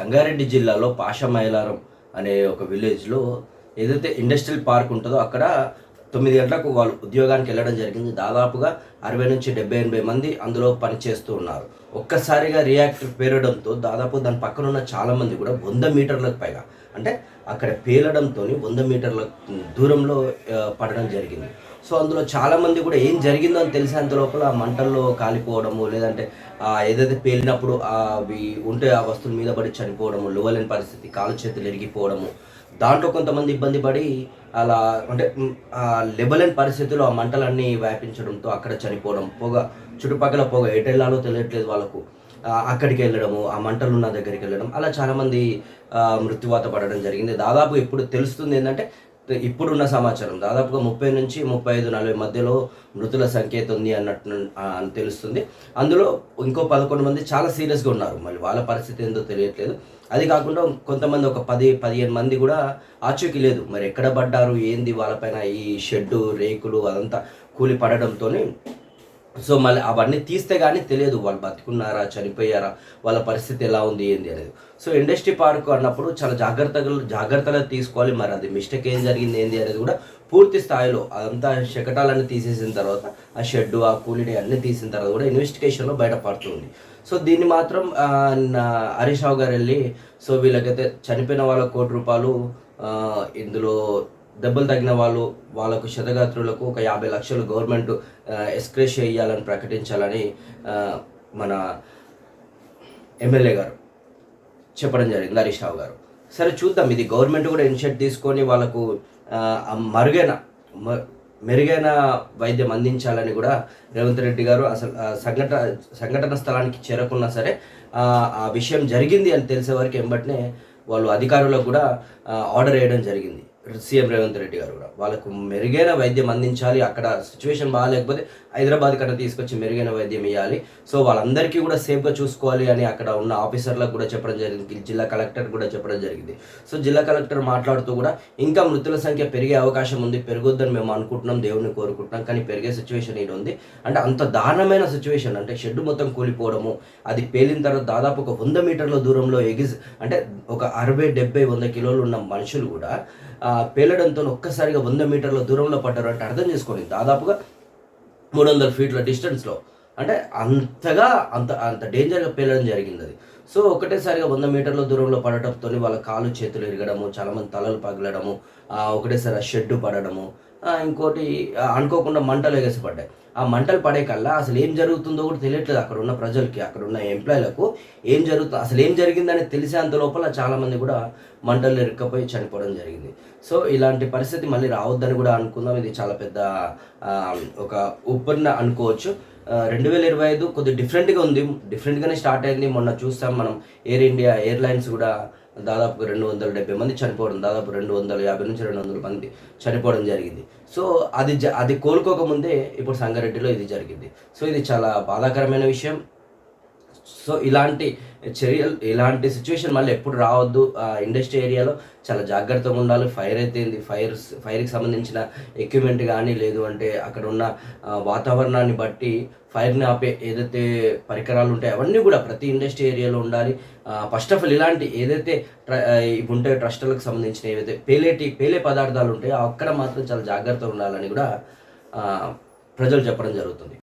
సంగారెడ్డి జిల్లాలో పాషమైలారం అనే ఒక విలేజ్లో ఏదైతే ఇండస్ట్రియల్ పార్క్ ఉంటుందో అక్కడ తొమ్మిది గంటలకు వాళ్ళు ఉద్యోగానికి వెళ్ళడం జరిగింది. దాదాపుగా అరవై నుంచి డెబ్బై ఎనభై మంది అందులో పనిచేస్తూ ఉన్నారు. ఒక్కసారిగా రియాక్టర్ పేరడంతో దాదాపు దాని పక్కన ఉన్న చాలా మంది కూడా వంద మీటర్లకు పైగా అంటే అక్కడ పేలడంతో వంద మీటర్ల దూరంలో పడడం జరిగింది. సో అందులో చాలా మంది కూడా ఏం జరిగిందో అని తెలిసేంత లోపల ఆ మంటల్లో కాలిపోవడము లేదంటే ఏదైతే పేలినప్పుడు అవి ఉంటే ఆ వస్తువుల మీద పడి చనిపోవడము లోవలేని పరిస్థితి కాలు చేతులు ఎరిగిపోవడము దాంట్లో కొంతమంది ఇబ్బంది పడి అలా అంటే మ్, లెబలేని పరిస్థితుల్లో ఆ మంటలన్నీ వ్యాపించడంతో అక్కడ చనిపోవడం పొగ చుట్టుపక్కల పొగ ఎటెళ్ళాలో తెలియట్లేదు వాళ్ళకు. అక్కడికి వెళ్ళడము ఆ మంటలు ఉన్న దగ్గరికి వెళ్ళడం అలా చాలామంది మృత్యువాత పడడం జరిగింది. దాదాపు ఇప్పుడు తెలుస్తుంది ఏంటంటే ఇప్పుడున్న సమాచారం దాదాపుగా ముప్పై నుంచి ముప్పై ఐదు నలభై మధ్యలో మృతుల సంఖ్య ఉంది అన్నట్టు అని తెలుస్తుంది. అందులో ఇంకో పదకొండు మంది చాలా సీరియస్గా ఉన్నారు. మళ్ళీ వాళ్ళ పరిస్థితి ఏందో తెలియట్లేదు. అది కాకుండా కొంతమంది ఒక పది పదిహేను మంది కూడా ఆచూకీ లేదు. మరి ఎక్కడ పడ్డారు ఏంది వాళ్ళపైన ఈ షెడ్డు రేకులు అదంతా కూలి పడడంతోనే సో మళ్ళీ అవన్నీ తీస్తే కానీ తెలియదు వాళ్ళు బతుకున్నారా చనిపోయారా వాళ్ళ పరిస్థితి ఎలా ఉంది ఏంది అనేది. సో ఇండస్ట్రీ పార్క్ అన్నప్పుడు చాలా జాగ్రత్తగా జాగ్రత్తగా తీసుకోవాలి. మరి అది మిస్టేక్ ఏం జరిగింది ఏంది అనేది కూడా పూర్తి స్థాయిలో అదంతా శకటాలన్నీ తీసేసిన తర్వాత ఆ షెడ్ ఆ కూలిడి అన్నీ తీసిన తర్వాత కూడా ఇన్వెస్టిగేషన్లో బయటపడుతుంది. సో దీన్ని మాత్రం నా హరీష్ రావు గారు వెళ్ళి సో వీళ్ళకైతే చనిపోయిన వాళ్ళ కోటి రూపాయలు ఇందులో దెబ్బలు తగిన వాళ్ళు వాళ్ళకు శతగాత్రులకు ఒక యాభై లక్షలు గవర్నమెంట్ ఎస్క్రేష్ చేయాలని ప్రకటించాలని మన ఎమ్మెల్యే గారు చెప్పడం జరిగింది హరీష్ రావు గారు. సరే చూద్దాం. ఇది గవర్నమెంట్ కూడా ఇనిషియేట్ తీసుకొని వాళ్ళకు మరుగైన మ- మెరుగైన వైద్యం అందించాలని కూడా రేవంత్ రెడ్డి గారు అసలు సంఘట సంఘటన సంఘటన స్థలానికి చేరకున్నా సరే ఆ విషయం జరిగింది అని తెలిసే వరకు ఎంబట్నే వాళ్ళు అధికారులకు కూడా ఆర్డర్ వేయడం జరిగింది. సీఎం రేవంత్ రెడ్డి గారు కూడా. వాళ్ళకు మెరుగైన వైద్యం అందించాలి అక్కడ సిచ్యువేషన్ బాగాలేకపోతే హైదరాబాద్ కన్నా తీసుకొచ్చి మెరుగైన వైద్యం ఇవ్వాలి సో వాళ్ళందరికీ కూడా సేఫ్గా చూసుకోవాలి అని అక్కడ ఉన్న ఆఫీసర్లకు కూడా చెప్పడం జరిగింది జిల్లా కలెక్టర్ కూడా చెప్పడం జరిగింది. సో జిల్లా కలెక్టర్ మాట్లాడుతూ కూడా ఇంకా మృతుల సంఖ్య పెరిగే అవకాశం ఉంది పెరగొద్దని మేము అనుకుంటున్నాం దేవుని కోరుకుంటున్నాం కానీ పెరిగే సిచ్యువేషన్ ఇది ఉంది. అంటే అంత దారుణమైన సిచ్యువేషన్ అంటే షెడ్ మొత్తం కూలిపోవడము అది పేలిన తర్వాత దాదాపు ఒక వంద మీటర్ల దూరంలో ఎగిజ్ అంటే ఒక అరవై డెబ్బై వంద కిలోలు ఉన్న మనుషులు కూడా పేలడంతో ఒక్కసారిగా వంద మీటర్ల దూరంలో పడ్డారు అంటే అర్థం చేసుకోండి. దాదాపుగా మూడు వందల ఫీట్ల డిస్టెన్స్లో అంటే అంతగా అంత అంత డేంజర్గా పేలడం జరిగింది అది. సో ఒకటేసారిగా వంద మీటర్ల దూరంలో పడటంతో వాళ్ళ కాలు చేతులు ఎరగడము చాలామంది తలలు పగలడము ఒకటేసారి ఆ షెడ్ పడడము ఇంకోటి అనుకోకుండా మంటలు ఎగసిపడ్డాయి ఆ మంటలు పడే కల్లా అసలు ఏం జరుగుతుందో కూడా తెలియట్లేదు అక్కడ ఉన్న ప్రజలకి అక్కడ ఉన్న ఎంప్లాయీలకు. ఏం జరుగుతుంది అసలు ఏం జరిగిందని తెలిసేంత లోపల చాలామంది కూడా మంటలు ఇరుక్కపోయి చనిపోవడం జరిగింది. సో ఇలాంటి పరిస్థితి మళ్ళీ రావద్దని కూడా అనుకుందాం. ఇది చాలా పెద్ద ఒక ఉప్పన్న అనుకోవచ్చు. రెండు వేల ఇరవై ఐదు కొద్దిగా డిఫరెంట్గా ఉంది. డిఫరెంట్గానే స్టార్ట్ అయింది. మొన్న చూస్తాం మనం ఎయిర్ ఇండియా ఎయిర్లైన్స్ కూడా దాదాపు రెండు వందల డెబ్బై మంది చనిపోవడం దాదాపు రెండు వందల యాభై నుంచి రెండు వందల మంది చనిపోవడం జరిగింది. సో అది జ అది కోలుకోకముందే ఇప్పుడు సంగారెడ్డిలో ఇది జరిగింది. సో ఇది చాలా బాధాకరమైన విషయం. సో ఇలాంటి చర్యలు ఇలాంటి సిచ్యువేషన్ మళ్ళీ ఎప్పుడు రావద్దు. ఆ ఇండస్ట్రీ ఏరియాలో చాలా జాగ్రత్తగా ఉండాలి. ఫైర్ అయితేంది ఫైర్ ఫైర్కి సంబంధించిన ఎక్విప్మెంట్ కానీ లేదు అంటే అక్కడ ఉన్న వాతావరణాన్ని బట్టి ఫైర్ని ఆపే ఏదైతే పరికరాలు ఉంటాయో అవన్నీ కూడా ప్రతి ఇండస్ట్రీ ఏరియాలో ఉండాలి. ఫస్ట్ ఆఫ్ ఆల్ ఇలాంటి ఏదైతే ట్ర- ఇవి ఉంటాయో ట్రస్టులకు సంబంధించిన ఏవైతే పేలేటి పేలే పదార్థాలు ఉంటాయో అక్కడ మాత్రం చాలా జాగ్రత్తగా ఉండాలని కూడా ప్రజలు చెప్పడం జరుగుతుంది.